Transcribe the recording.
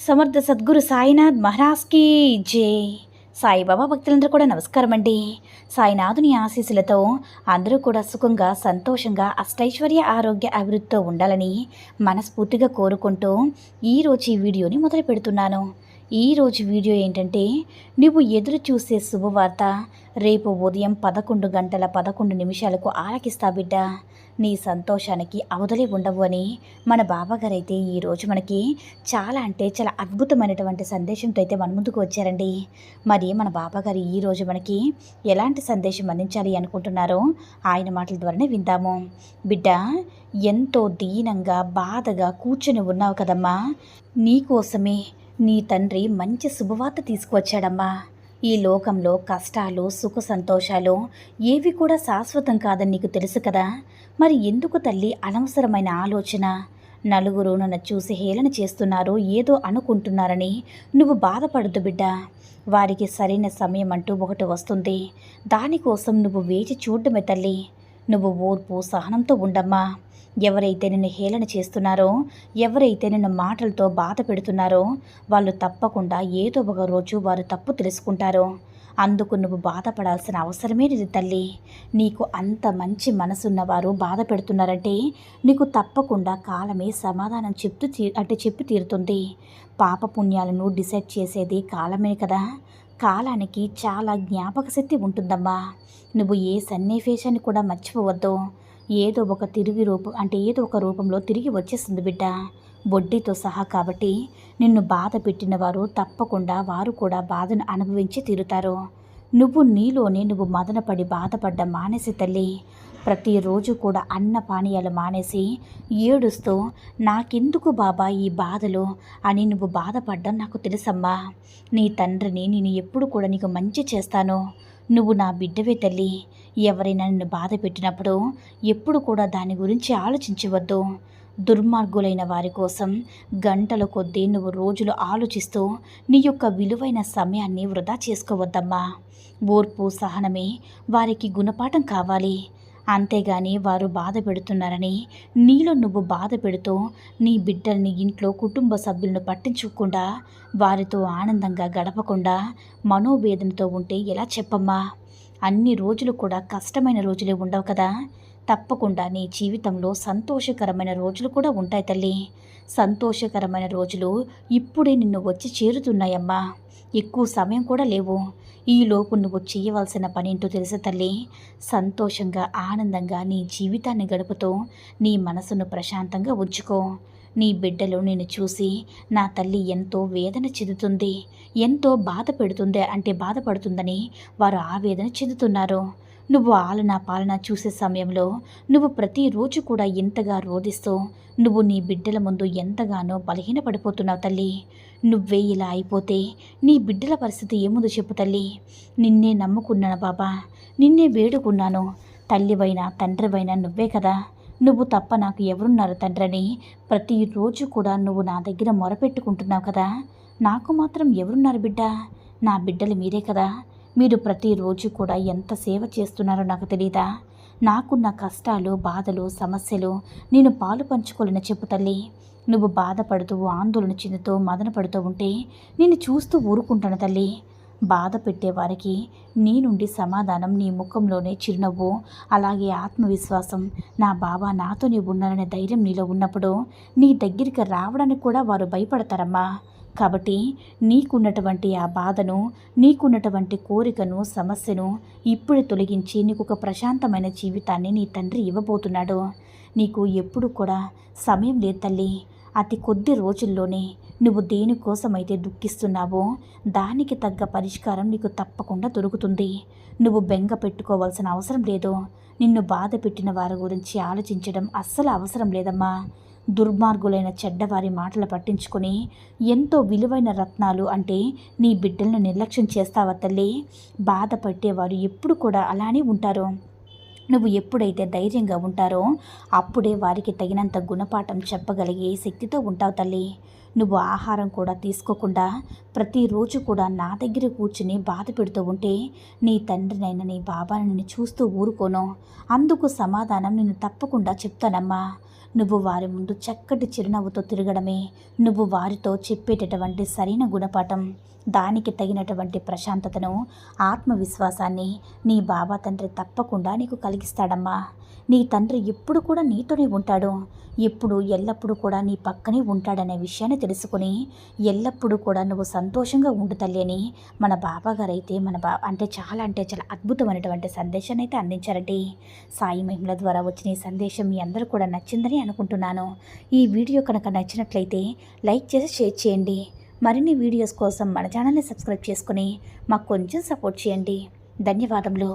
సమర్థ సద్గురు సాయినాథ్ మహారాజ్కి జై. సాయిబాబా భక్తులందరూ కూడా నమస్కారం అండి. సాయినాథుని ఆశీస్సులతో అందరూ కూడా సుఖంగా సంతోషంగా అష్టైశ్వర్య ఆరోగ్య అభివృద్ధితో ఉండాలని మనస్ఫూర్తిగా కోరుకుంటూ ఈరోజు ఈ వీడియోని మొదలు పెడుతున్నాను. ఈరోజు వీడియో ఏంటంటే నువ్వు ఎదురు చూసే శుభవార్త రేపు ఉదయం పదకొండు గంటల పదకొండు నిమిషాలకు ఆలకిస్తా బిడ్డ. నీ సంతోషానికి అవధలే ఉండవు అని మన బాబాగారు అయితే ఈరోజు మనకి చాలా అంటే చాలా అద్భుతమైనటువంటి సందేశంతో అయితే మన ముందుకు వచ్చారండి. మరి మన బాబాగారు ఈరోజు మనకి ఎలాంటి సందేశం అందించాలి అనుకుంటున్నారో ఆయన మాటల ద్వారానే విందాము. బిడ్డ ఎంతో దీనంగా బాధగా కూర్చొని ఉన్నావు కదమ్మా. నీకోసమే నీ తండ్రి మంచి శుభవార్త తీసుకువచ్చాడమ్మా. ఈ లోకంలో కష్టాలు సుఖ సంతోషాలు ఏవి కూడా శాశ్వతం కాదని నీకు తెలుసు కదా? మరి ఎందుకు తల్లి అనవసరమైన ఆలోచన? నలుగురు నన్ను చూసి హేళన చేస్తున్నారు ఏదో అనుకుంటున్నారని నువ్వు బాధపడద్దు బిడ్డ. వారికి సరైన సమయం అంటూ ఒకటి వస్తుంది. దానికోసం నువ్వు వేచి చూడడమే తల్లి. నువ్వు ఓర్పు సహనంతో ఉండమ్మా. ఎవరైతే నిన్ను హేళన చేస్తున్నారో ఎవరైతే నిన్ను మాటలతో బాధ పెడుతున్నారో వాళ్ళు తప్పకుండా ఏదో ఒక రోజు వారు తప్పు తెలుసుకుంటారో. అందుకు నువ్వు బాధపడాల్సిన అవసరమే లేదు తల్లి. నీకు అంత మంచి మనసున్నవారు బాధ పెడుతున్నారంటే నీకు తప్పకుండా కాలమే సమాధానం చెప్తూ తీ అంటే చెప్పి తీరుతుంది. పాప పుణ్యాలను డిసైడ్ చేసేది కాలమే కదా. కాలానికి చాలా జ్ఞాపక శక్తి ఉంటుందమ్మా. నువ్వు ఏ సన్నివేశాన్ని కూడా మర్చిపోవద్దు. ఏదో ఒక తిరిగి రూపం అంటే ఏదో ఒక రూపంలో తిరిగి వచ్చేస్తుంది బిడ్డ. వడ్డీతో సహా కాబట్టి నిన్ను బాధ పెట్టిన వారు తప్పకుండా వారు కూడా బాధను అనుభవించి తీరుతారు. నువ్వు నీలోనే నువ్వు మదనపడి బాధపడ్డ మానేసి తల్లి. ప్రతిరోజు కూడా అన్న పానీయాలు మానేసి ఏడుస్తూ నాకెందుకు బాబా ఈ బాధలు అని నువ్వు బాధపడ్డం నాకు తెలుసమ్మా. నీ తండ్రిని నేను ఎప్పుడు కూడా నీకు మంచి చేస్తాను. నువ్వు నా బిడ్డవే తల్లి. ఎవరైనా నిన్ను బాధ పెట్టినప్పుడు ఎప్పుడు కూడా దాని గురించి ఆలోచించవద్దు. దుర్మార్గులైన వారి కోసం గంటల కొద్దీ నువ్వు రోజులు ఆలోచిస్తూ నీ యొక్క విలువైన సమయాన్ని వృధా చేసుకోవద్దమ్మా. ఓర్పు సహనమే వారికి గుణపాఠం కావాలి. అంతేగాని వారు బాధ పెడుతున్నారని నీలో నువ్వు బాధ పెడుతూ నీ బిడ్డల్ని ఇంట్లో కుటుంబ సభ్యులను పట్టించుకోకుండా వారితో ఆనందంగా గడపకుండా మనోవేదనతో ఉంటే ఎలా చెప్పమ్మా? అన్ని రోజులు కూడా కష్టమైన రోజులే ఉండవు కదా. తప్పకుండా నీ జీవితంలో సంతోషకరమైన రోజులు కూడా ఉంటాయి తల్లి. సంతోషకరమైన రోజులు ఇప్పుడే నిన్ను వచ్చి చేరుతున్నాయమ్మా. ఎక్కువ సమయం కూడా లేవు. ఈలోపు నువ్వు చేయవలసిన పనేంటో తెలుసా తల్లి? సంతోషంగా ఆనందంగా నీ జీవితాన్ని గడుపుతూ నీ మనసును ప్రశాంతంగా ఉంచుకో. నీ బిడ్డలు నేను చూసి నా తల్లి ఎంతో వేదన చెందుతుంది ఎంతో బాధ పెడుతుంది అంటే బాధపడుతుందని వారు ఆవేదన చెందుతున్నారు. నువ్వు ఆలన పాలన చూసే సమయంలో నువ్వు ప్రతిరోజు కూడా ఎంతగా రోధిస్తూ నువ్వు నీ బిడ్డల ముందు ఎంతగానో బలహీనపడిపోతున్నావు తల్లి. నువ్వే ఇలా అయిపోతే నీ బిడ్డల పరిస్థితి ఏముందో చెప్పు తల్లి. నిన్నే నమ్ముకున్నాను బాబా నిన్నే వేడుకున్నాను. తల్లివైనా తండ్రివైనా నువ్వే కదా. నువ్వు తప్ప నాకు ఎవరున్నారు తండ్రని? ప్రతిరోజు కూడా నువ్వు నా దగ్గర మొరపెట్టుకుంటున్నావు కదా. నాకు మాత్రం ఎవరున్నారు బిడ్డ? నా బిడ్డలు మీరే కదా. మీరు ప్రతిరోజు కూడా ఎంత సేవ చేస్తున్నారో నాకు తెలియదా నాకున్న కష్టాలు బాధలు సమస్యలు నేను పాలు పంచుకోలేని చెప్పు తల్లి. నువ్వు బాధపడుతూ ఆందోళన చెందుతూ మదన పడుతూ ఉంటే నేను చూస్తూ ఊరుకుంటాను తల్లి. బాధ పెట్టేవారికి నీ నుండి సమాధానం నీ ముఖంలోనే చిరునవ్వు అలాగే ఆత్మవిశ్వాసం. నా బాబా నాతోనే ఉన్నారనే ధైర్యం నీలో ఉన్నప్పుడు నీ దగ్గరికి రావడానికి కూడా వారు భయపడతారమ్మా. కాబట్టి నీకున్నటువంటి ఆ బాధను నీకున్నటువంటి కోరికను సమస్యను ఇప్పుడే తొలగించి నీకు ఒక ప్రశాంతమైన జీవితాన్ని నీ తండ్రి ఇవ్వబోతున్నాడు. నీకు ఎప్పుడు కూడా సమయం లేదు తల్లి. అతి కొద్ది రోజుల్లోనే నువ్వు దేనికోసమైతే దుఃఖిస్తున్నావో దానికి తగ్గ పరిష్కారం నీకు తప్పకుండా దొరుకుతుంది. నువ్వు బెంగ పెట్టుకోవాల్సిన అవసరం లేదు. నిన్ను బాధ పెట్టిన వారి గురించి ఆలోచించడం అస్సలు అవసరం లేదమ్మా. దుర్మార్గులైన చెడ్డవారి మాటలు పట్టించుకొని ఎంతో విలువైన రత్నాలు అంటే నీ బిడ్డలను నిర్లక్ష్యం చేస్తావా తల్లి? బాధపట్టేవారు ఎప్పుడు కూడా అలానే ఉంటారు. నువ్వు ఎప్పుడైతే ధైర్యంగా ఉంటారో అప్పుడే వారికి తగినంత గుణపాఠం చెప్పగలిగే శక్తితో ఉంటావు తల్లి. నువ్వు ఆహారం కూడా తీసుకోకుండా ప్రతిరోజు కూడా నా దగ్గర కూర్చుని బాధ పెడుతూ ఉంటే నీ తండ్రినైన నీ బాబాను నిన్ను చూస్తూ ఊరుకోను. అందుకు సమాధానం నేను తప్పకుండా చెప్తానమ్మా. నువ్వు వారి ముందు చక్కటి చిరునవ్వుతో తిరగడమే నువ్వు వారితో చెప్పేటటువంటి సరైన గుణపాఠం దానికి తగినటువంటి ప్రశాంతతను ఆత్మవిశ్వాసాన్ని నీ బాబా తండ్రి తప్పకుండా నీకు కలిగిస్తాడమ్మా. నీ తండ్రి ఎప్పుడు కూడా నీతోనే ఉంటాడు. ఎప్పుడు ఎల్లప్పుడూ కూడా నీ పక్కనే ఉంటాడనే విషయాన్ని తెలుసుకుని ఎల్లప్పుడూ కూడా నువ్వు సంతోషంగా ఉండు తల్లి అని మన బాబాగారు అయితే మన బా అంటే చాలా అంటే చాలా అద్భుతమైనటువంటి సందేశాన్ని అయితే అందించారండి. సాయి మహిమల ద్వారా వచ్చిన ఈ సందేశం మీ అందరూ కూడా నచ్చిందని అనుకుంటున్నాను. ఈ వీడియో కనుక నచ్చినట్లయితే లైక్ చేసి షేర్ చేయండి. మరిన్ని వీడియోస్ కోసం మన ఛానల్ని సబ్స్క్రైబ్ చేసుకుని మాకు కొంచెం సపోర్ట్ చేయండి. ధన్యవాదములు.